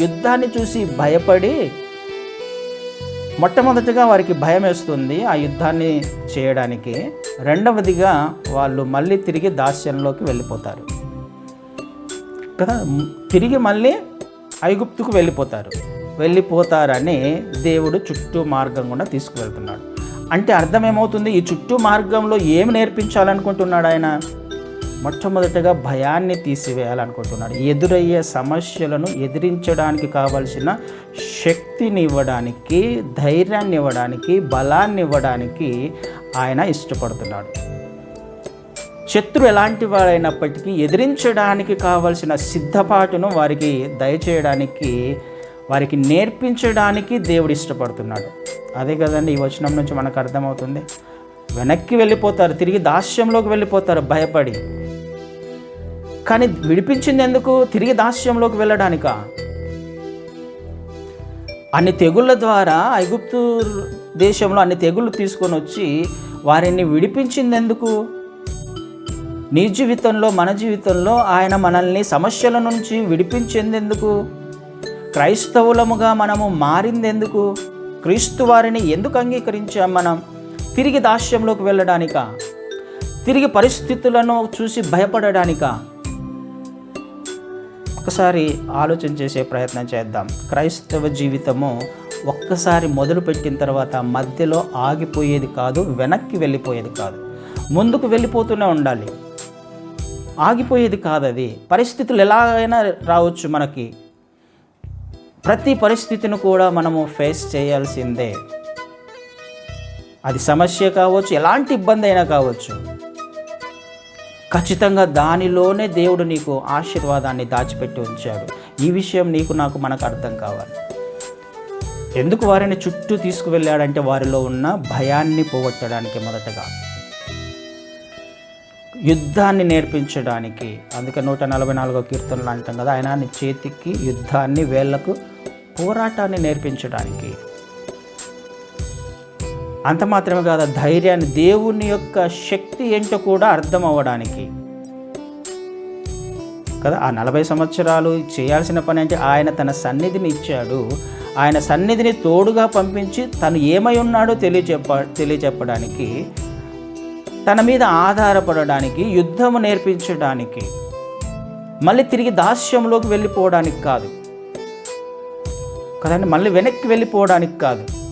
యుద్ధాన్ని చూసి భయపడి మొట్టమొదటిగా వారికి భయం వేస్తుంది ఆ యుద్ధాన్ని చేయడానికి. రెండవదిగా వాళ్ళు మళ్ళీ తిరిగి దాస్యంలోకి వెళ్ళిపోతారు. కదా? తిరిగి మళ్ళీ ఐగుప్తుకు వెళ్ళిపోతారు. వెళ్ళిపోతారని దేవుడు చుట్టూ మార్గం గుండా తీసుకువెళ్తున్నాడు. అంటే అర్థం ఏమవుతుంది? ఈ చుట్టూ మార్గంలో ఏమి నేర్పించాలనుకుంటున్నాడు ఆయన? మొట్టమొదటగా భయాన్ని తీసివేయాలనుకుంటున్నాడు. ఎదురయ్యే సమస్యలను ఎదిరించడానికి కావలసిన శక్తిని ఇవ్వడానికి ధైర్యాన్ని ఇవ్వడానికి బలాన్ని ఇవ్వడానికి ఆయన ఇష్టపడుతున్నాడు. శత్రు ఎలాంటి వాడైనప్పటికీ ఎదిరించడానికి కావలసిన సిద్ధపాటును వారికి దయచేయడానికి వారికి నేర్పించడానికి దేవుడు ఇష్టపడుతున్నాడు. అదే కదండి ఈ వచనం నుంచి మనకు అర్థమవుతుంది. వెనక్కి వెళ్ళిపోతారు తిరిగి దాస్యంలోకి వెళ్ళిపోతారు భయపడి. కానీ విడిపించింది ఎందుకు? తిరిగి దాస్యంలోకి వెళ్ళడానికా? అన్ని తెగుళ్ళ ద్వారా ఐగుప్తు దేశంలో అన్ని తెగుళ్ళు తీసుకొని వచ్చి వారిని విడిపించింది ఎందుకు నీ జీవితంలో మన జీవితంలో ఆయన మనల్ని సమస్యల నుంచి విడిపించేందుకు? క్రైస్తవులముగా మనము మారిందెందుకు? క్రీస్తు వారిని ఎందుకు అంగీకరించాం మనం? తిరిగి దాస్యంలోకి వెళ్ళడానికా? తిరిగి పరిస్థితులను చూసి భయపడడానికా? ఒక్కసారి ఆలోచన చేసే ప్రయత్నం చేద్దాం. క్రైస్తవ జీవితము ఒక్కసారి మొదలుపెట్టిన తర్వాత మధ్యలో ఆగిపోయేది కాదు వెనక్కి వెళ్ళిపోయేది కాదు. ముందుకు వెళ్ళిపోతూనే ఉండాలి. ఆగిపోయేది కాదు అది. పరిస్థితులు ఎలాగైనా రావచ్చు మనకి. ప్రతి పరిస్థితిని కూడా మనము ఫేస్ చేయాల్సిందే. అది సమస్య కావచ్చు ఎలాంటి ఇబ్బంది అయినా కావచ్చు. ఖచ్చితంగా దానిలోనే దేవుడు నీకు ఆశీర్వాదాన్ని దాచిపెట్టి ఉంచాడు. ఈ విషయం నీకు నాకు మనకు అర్థం కావాలి. ఎందుకు వారిని చుట్టూ తీసుకువెళ్ళాడంటే వారిలో ఉన్న భయాన్ని పోగొట్టడానికి మొదటగా యుద్ధాన్ని నేర్పించడానికి. అందుకే నూట నలభై నాలుగో కీర్తనలు అంటాం కదా ఆయన చేతికి యుద్ధాన్ని వేళ్ళకు పోరాటాన్ని నేర్పించడానికి. అంత మాత్రమే కాదు ధైర్యాన్ని దేవుని యొక్క శక్తి ఏంటో కూడా అర్థం అవ్వడానికి కదా ఆ నలభై సంవత్సరాలు చేయాల్సిన పని అంటే ఆయన తన సన్నిధిని ఇచ్చాడు. ఆయన సన్నిధిని తోడుగా పంపించి తను ఏమై ఉన్నాడో తెలియచెప్ప తెలియచెప్పడానికి తన మీద ఆధారపడడానికి యుద్ధము నేర్పించడానికి మళ్ళీ తిరిగి దాస్యంలోకి వెళ్ళిపోవడానికి కాదు. కదండి మళ్ళీ వెనక్కి వెళ్ళిపోవడానికి కాదు.